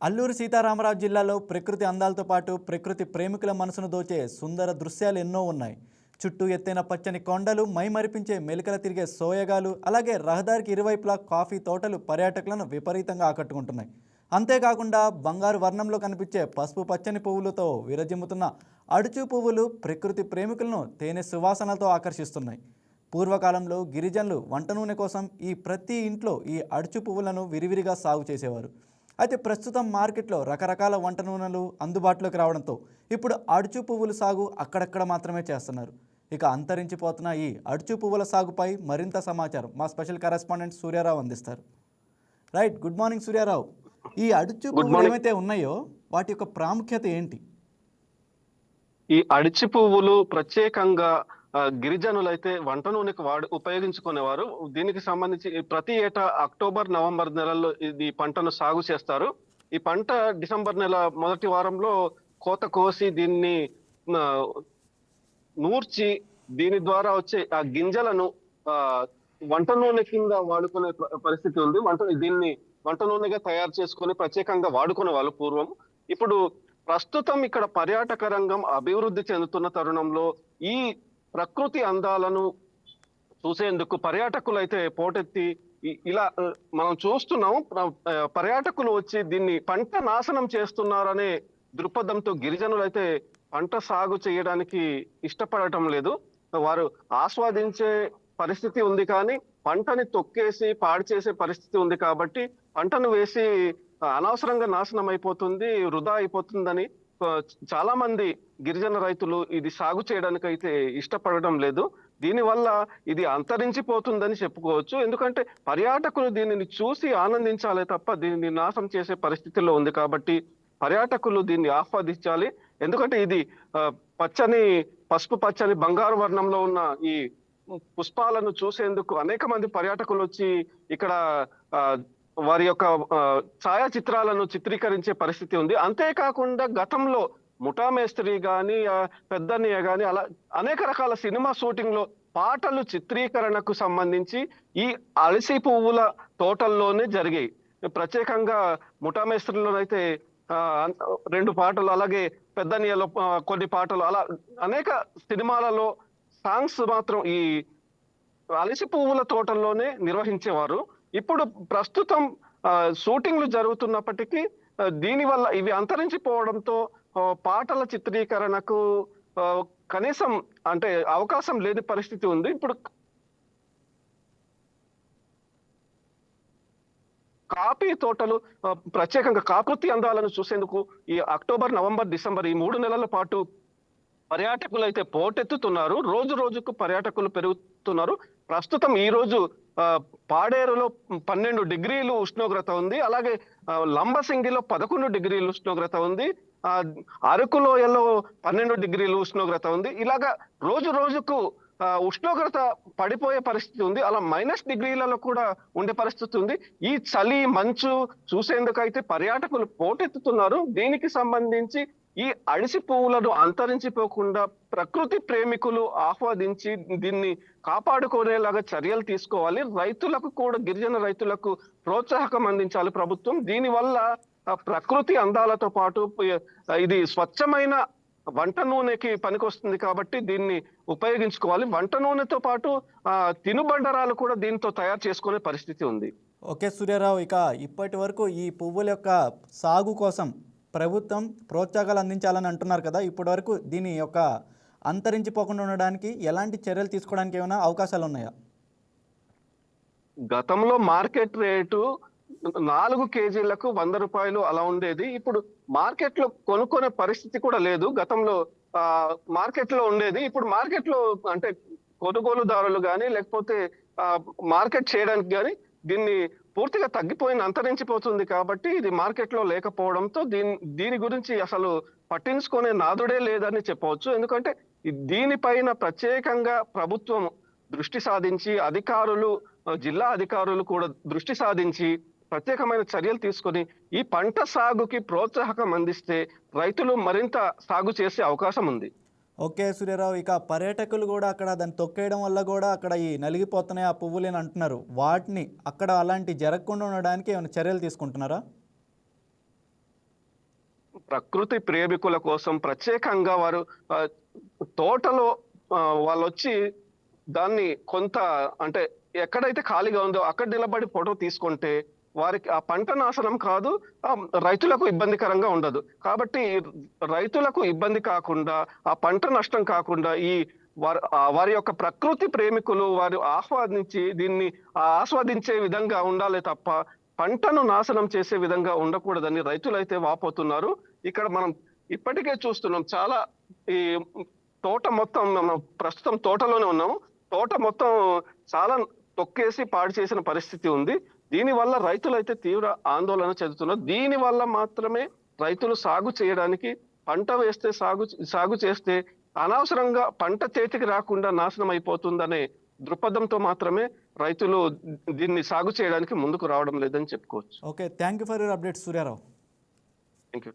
అల్లూరు సీతారామరాజు జిల్లాలో ప్రకృతి అందాలతో పాటు ప్రకృతి ప్రేమికుల మనసును దోచే సుందర దృశ్యాలు ఎన్నో ఉన్నాయి. చుట్టూ ఎత్తైన పచ్చని కొండలు మైమరిపించే మెలికల తిరిగే సోయగాలు అలాగే రహదారికి ఇరువైపులా కాఫీ తోటలు పర్యాటకులను విపరీతంగా ఆకట్టుకుంటున్నాయి. అంతేకాకుండా బంగారు వర్ణంలో కనిపించే పసుపు పచ్చని పువ్వులతో విరజిమ్ముతున్న అడుచు పువ్వులు ప్రకృతి ప్రేమికులను తేనె సువాసనలతో ఆకర్షిస్తున్నాయి. పూర్వకాలంలో గిరిజనులు వంట నూనె కోసం ఈ ప్రతి ఇంట్లో ఈ అడుచు పువ్వులను విరివిరిగా సాగు చేసేవారు. అయితే ప్రస్తుతం మార్కెట్లో రకరకాల వంట నూనెలు అందుబాటులోకి రావడంతో ఇప్పుడు అడుచు పువ్వుల సాగు అక్కడక్కడ మాత్రమే చేస్తున్నారు. ఇక అంతరించిపోతున్న ఈ అడుచు పువ్వుల సాగుపై మరింత సమాచారం మా స్పెషల్ కరెస్పాండెంట్ సూర్యారావు అందిస్తారు. Right good morning Suryarao. ఈ అడుచు పువ్వులు ఏమైతే ఉన్నాయో వాటి యొక్క ప్రాముఖ్యత ఏంటి? ఈ అడిచి పువ్వులు ప్రత్యేకంగా గిరిజనులు గిరిజనులైతే వంట నూనెకి వాడు ఉపయోగించుకునేవారు. దీనికి సంబంధించి ప్రతి ఏటా అక్టోబర్ నవంబర్ నెలల్లో ఇది పంటను సాగు చేస్తారు. ఈ పంట డిసెంబర్ నెల మొదటి వారంలో కోత కోసి దీన్ని నూర్చి దీని ద్వారా వచ్చే ఆ గింజలను వంట నూనె కింద వాడుకునే పరిస్థితి ఉంది. వంట దీన్ని వంట నూనెగా తయారు చేసుకొని ప్రత్యేకంగా వాడుకునే వాళ్ళు పూర్వం. ఇప్పుడు ప్రస్తుతం ఇక్కడ పర్యాటక రంగం అభివృద్ధి చెందుతున్న తరుణంలో ఈ ప్రకృతి అందాలను చూసేందుకు పర్యాటకులు అయితే పోటెత్తి ఇలా మనం చూస్తున్నాం పర్యాటకులు వచ్చి దీన్ని పంట నాశనం చేస్తున్నారనే దృక్పథంతో గిరిజనులు అయితే పంట సాగు చేయడానికి ఇష్టపడటం లేదు. వారు ఆస్వాదించే పరిస్థితి ఉంది కానీ పంటని తొక్కేసి పాడు చేసే పరిస్థితి ఉంది కాబట్టి పంటను వేసి అనవసరంగా నాశనం అయిపోతుంది వృధా అయిపోతుందని చాలా మంది గిరిజన రైతులు ఇది సాగు చేయడానికి అయితే ఇష్టపడడం లేదు. దీనివల్ల ఇది అంతరించిపోతుందని చెప్పుకోవచ్చు. ఎందుకంటే పర్యాటకులు దీనిని చూసి ఆనందించాలి తప్ప దీనిని నాశనం చేసే పరిస్థితిలో ఉంది కాబట్టి పర్యాటకులు దీన్ని ఆస్వాదించాలి. ఎందుకంటే ఇది ఆ, పచ్చని పసుపు పచ్చని బంగారు వర్ణంలో ఉన్న ఈ పుష్పాలను చూసేందుకు అనేక మంది పర్యాటకులు వచ్చి ఇక్కడ ఆ, వారి యొక్క ఛాయాచిత్రాలను చిత్రీకరించే పరిస్థితి ఉంది. అంతేకాకుండా గతంలో ముఠామేస్త్రి కానీ గాని పెద్దన్నయ్య గాని అలా అనేక రకాల సినిమా షూటింగ్లో పాటలు చిత్రీకరణకు సంబంధించి ఈ అలసి పువ్వుల తోటల్లోనే జరిగాయి. ప్రత్యేకంగా ముఠామేస్త్రిలోనైతే రెండు పాటలు అలాగే పెద్దనియలో కొన్ని పాటలు అలా అనేక సినిమాలలో సాంగ్స్ మాత్రం ఈ అలసి పువ్వుల తోటల్లోనే నిర్వహించేవారు. ఇప్పుడు ప్రస్తుతం షూటింగ్లు జరుగుతున్నప్పటికీ దీనివల్ల ఇవి అంతరించిపోవడంతో పాటల చిత్రీకరణకు కనీసం అంటే అవకాశం లేని పరిస్థితి ఉంది. ఇప్పుడు కాఫీ తోటలు ప్రత్యేకంగా కాకృతి అందాలను చూసేందుకు ఈ అక్టోబర్ నవంబర్ డిసెంబర్ ఈ మూడు నెలల పాటు పర్యాటకులు అయితే పోటెత్తుతున్నారు. రోజు రోజుకు పర్యాటకులు పెరుగుతున్నారు. ప్రస్తుతం ఈ రోజు పాడేరులో పన్నెండు డిగ్రీలు ఉష్ణోగ్రత ఉంది. అలాగే లంబసింగిలో పదకొండు డిగ్రీలు ఉష్ణోగ్రత ఉంది. ఆ అరకులోయలో పన్నెండు డిగ్రీలు ఉష్ణోగ్రత ఉంది. ఇలాగా రోజు రోజుకు ఉష్ణోగ్రత పడిపోయే పరిస్థితి ఉంది. అలా మైనస్ డిగ్రీలలో కూడా ఉండే పరిస్థితి ఉంది. ఈ చలి మంచు చూసేందుకైతే పర్యాటకులు పోటెత్తుతున్నారు. దీనికి సంబంధించి ఈ అడిసి పువ్వులను అంతరించిపోకుండా ప్రకృతి ప్రేమికులు ఆహ్వాదించి దీన్ని కాపాడుకునేలాగా చర్యలు తీసుకోవాలి. రైతులకు కూడా గిరిజన రైతులకు ప్రోత్సాహకం అందించాలి ప్రభుత్వం. దీనివల్ల ప్రకృతి అందాలతో పాటు ఇది స్వచ్ఛమైన వంట నూనెకి పనికొస్తుంది కాబట్టి దీన్ని ఉపయోగించుకోవాలి. వంట నూనెతో పాటు తినుబండరాలు కూడా దీంతో తయారు చేసుకునే పరిస్థితి ఉంది. ఓకే సూర్యారావు ఇక ఇప్పటి వరకు ఈ పువ్వుల యొక్క సాగు కోసం ప్రభుత్వం ప్రోత్సాహాలు అందించాలని అంటున్నారు కదా. ఇప్పటి వరకు దీని యొక్క అంతరించిపోకుండా ఉండడానికి ఎలాంటి చర్యలు తీసుకోవడానికి ఏమైనా అవకాశాలు ఉన్నాయా? గతంలో మార్కెట్ రేటు నాలుగు కేజీలకు వంద రూపాయలు అలా ఉండేది. ఇప్పుడు మార్కెట్లో కొనుక్కునే పరిస్థితి కూడా లేదు. గతంలో ఆ మార్కెట్లో ఉండేది. ఇప్పుడు మార్కెట్లో అంటే కొనుగోలుదారులు కానీ లేకపోతే ఆ మార్కెట్ చేయడానికి కానీ దీన్ని పూర్తిగా తగ్గిపోయిన అంతరించిపోతుంది కాబట్టి ఇది మార్కెట్లో లేకపోవడంతో దీని దీని గురించి అసలు పట్టించుకునే నాదుడే లేదని చెప్పవచ్చు. ఎందుకంటే దీనిపైన ప్రత్యేకంగా ప్రభుత్వం దృష్టి సాధించి అధికారులు జిల్లా అధికారులు కూడా దృష్టి సాధించి ప్రత్యేకమైన చర్యలు తీసుకొని ఈ పంట సాగుకి ప్రోత్సాహకం అందిస్తే రైతులు మరింత సాగు చేసే అవకాశం ఉంది. ఓకే సూర్యారావు ఇక పర్యాటకులు కూడా అక్కడ దాన్ని తొక్కేయడం వల్ల కూడా అక్కడ ఈ నలిగిపోతున్నాయి ఆ పువ్వులు అని అంటున్నారు. వాటిని అక్కడ అలాంటి జరగకుండా ఉండడానికి ఏమైనా చర్యలు తీసుకుంటున్నారా? ప్రకృతి ప్రేమికుల కోసం ప్రత్యేకంగా వారు తోటలో వాళ్ళు వచ్చి దాన్ని కొంత అంటే ఎక్కడైతే ఖాళీగా ఉందో అక్కడ నిలబడి ఫోటో తీసుకుంటే వారికి ఆ పంట నాశనం కాదు రైతులకు ఇబ్బందికరంగా ఉండదు. కాబట్టి రైతులకు ఇబ్బంది కాకుండా ఆ పంట నష్టం కాకుండా ఈ వారి వారి యొక్క ప్రకృతి ప్రేమికులు వారు ఆహ్వానించి దీన్ని ఆస్వాదించే విధంగా ఉండాలి తప్ప పంటను నాశనం చేసే విధంగా ఉండకూడదని రైతులైతే వాపోతున్నారు. ఇక్కడ మనం ఇప్పటికే చూస్తున్నాం చాలా ఈ తోట మొత్తం మనం ప్రస్తుతం తోటలోనే ఉన్నాము. తోట మొత్తం చాలా తొక్కేసి పాడు చేసిన పరిస్థితి ఉంది. దీని వల్ల రైతులైతే తీవ్ర ఆందోళన చెందుతున్నారు. దీని వల్ల మాత్రమే రైతులు సాగు చేయడానికి పంట వేస్తే సాగు సాగు చేస్తే అనవసరంగా పంట చేతికి రాకుండా నాశనం అయిపోతుందనే దృక్పథంతో మాత్రమే రైతులు దీన్ని సాగు చేయడానికి ముందుకు రావడం లేదని చెప్పుకోవచ్చు. Okay thank you for your update Suryarao. Thank you.